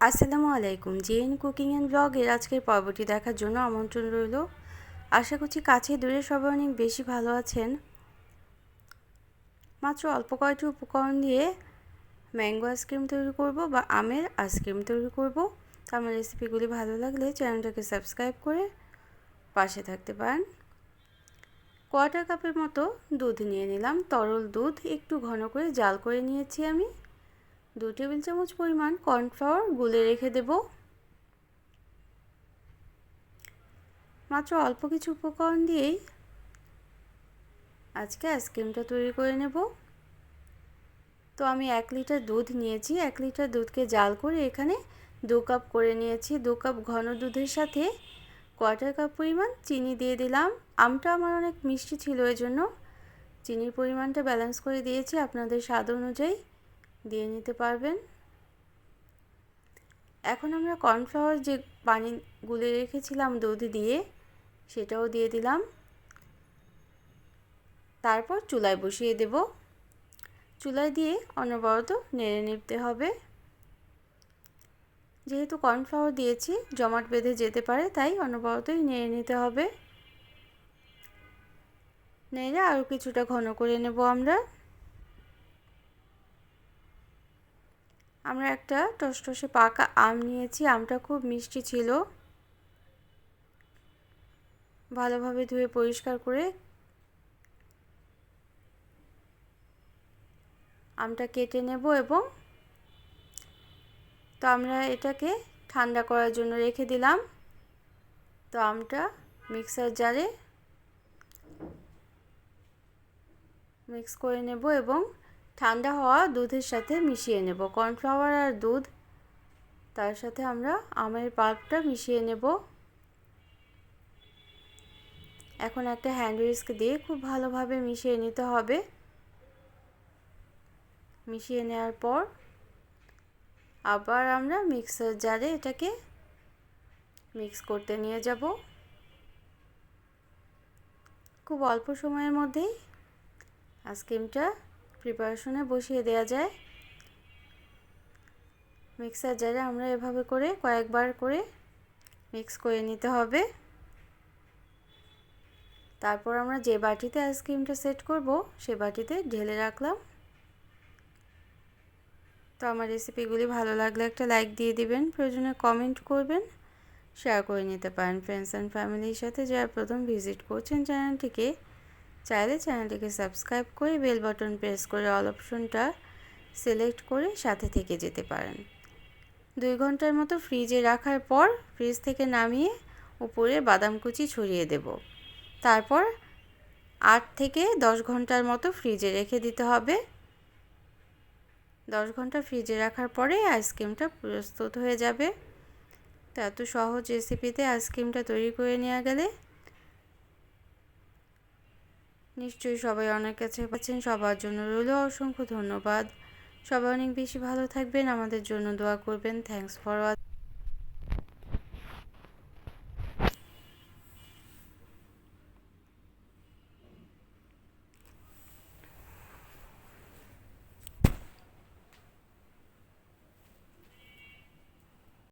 আসসালামু আলাইকুম। JN cooking and ব্লগের আজকের পর্বটি দেখার জন্য আমন্ত্রণ রইল। আশা করছি কাছে দূরে সবাই অনেক বেশি ভালো আছেন। মাত্র অল্প কয়েকটি উপকরণ দিয়ে ম্যাঙ্গো আইসক্রিম তৈরি করব বা আমের আইসক্রিম তৈরি করব। আমার রেসিপিগুলি ভালো লাগলে চ্যানেলটাকে সাবস্ক্রাইব করে পাশে থাকতে পারেন। কোয়ার্টার কাপের মতো দুধ নিয়ে নিলাম। তরল দুধ একটু ঘন করে জাল করে নিয়েছি আমি। দু টেবিল চামচ পরিমাণ কর্নফ্লাওয়ার গুলে রেখে দেব। মাত্র অল্প কিছু উপকরণ দিয়েই আজকে আইসক্রিমটা তৈরি করে নেব। তো আমি এক লিটার দুধ নিয়েছি, এক লিটার দুধকে জাল করে এখানে দু কাপ করে নিয়েছি। দু কাপ ঘন দুধের সাথে কোয়ার্টার কাপ পরিমাণ চিনি দিয়ে দিলাম। আমটা আমার অনেক মিষ্টি ছিল এর জন্য চিনির পরিমাণটা ব্যালেন্স করে দিয়েছি আপনাদের স্বাদ অনুযায়ী। দিয়ে নিতে পারবেন। এখন আমরা কর্নফ্লাওয়ার যে পানি গুলে রেখেছিলাম দুধ দিয়ে, সেটাও দিয়ে দিলাম। তারপর চুলায় বসিয়ে দেব। চুলায় দিয়ে অনবরত নেড়ে নিতে হবে। যেহেতু কর্নফ্লাওয়ার দিয়েছি, জমাট বেঁধে যেতে পারে, তাই অনবরতই নেড়ে নিতে হবে। নেড়ে আরও কিছুটা ঘন করে নেব আমরা। আমরা একটা টসটসে পাকা আম নিয়েছি, আমটা খুব মিষ্টি ছিল। ভালোভাবে ধুয়ে পরিষ্কার করে আমটা কেটে নেব এবং তো আমরা এটাকে ঠান্ডা করার জন্য রেখে দিলাম। তো আমটা মিক্সার জারে মিক্স করে নেব এবং ঠান্ডা হওয়া দুধের সাথে মিশিয়ে নেব। কর্নফ্লাওয়ার আর দুধ, তার সাথে আমরা আমের পাল্পটা মিশিয়ে নেব। এখন একটা হ্যান্ড উইস্ক দিয়ে খুব ভালোভাবে মিশিয়ে নিতে হবে। মিশিয়ে নেওয়ার পর আবার আমরা মিক্সার জারে এটাকে মিক্স করতে নিয়ে যাব। খুব অল্প সময়ের মধ্যেই আইসক্রিমটা প্রিপারেশনে বসিয়ে দেওয়া যায়। মিক্সার জারে আমরা এভাবে করে কয়েকবার করে মিক্স করে নিতে হবে। তারপর আমরা যে বাটিতে আইসক্রিমটা সেট করব, সে বাটিতে ঢেলে রাখলাম। তো আমার রেসিপিগুলি ভালো লাগলে একটা লাইক দিয়ে দিবেন, প্রয়োজনে কমেন্ট করবেন শেয়ার করে নিতে পারেন। ফ্রেন্ডস অ্যান্ড ফ্যামিলির সাথে যারা প্রথম ভিজিট করছেন চ্যানেলটিকে চাইলে চ্যানেলটিকে সাবস্ক্রাইব করে বেল বাটন প্রেস করে অল অপশনটা সিলেক্ট করে সাথে থেকে যেতে পারেন। দুই ঘণ্টার মতো ফ্রিজে রাখার পর ফ্রিজ থেকে নামিয়ে উপরে বাদাম কুচি ছড়িয়ে দেব। তারপর আট থেকে দশ ঘণ্টার মতো ফ্রিজে রেখে দিতে হবে। দশ ঘণ্টা ফ্রিজে রাখার পরে আইসক্রিমটা প্রস্তুত হয়ে যাবে। তো এত সহজ রেসিপিতে আইসক্রিমটা তৈরি করে নেওয়া গেলে নিশ্চয়ই সবাই অনেক কাছে পাচ্ছেন, সবার জন্য রইল অসংখ্য ধন্যবাদ। সবাই অনেক বেশি ভালো থাকবেন, আমাদের জন্য দোয়া করবেন। Thanks for watching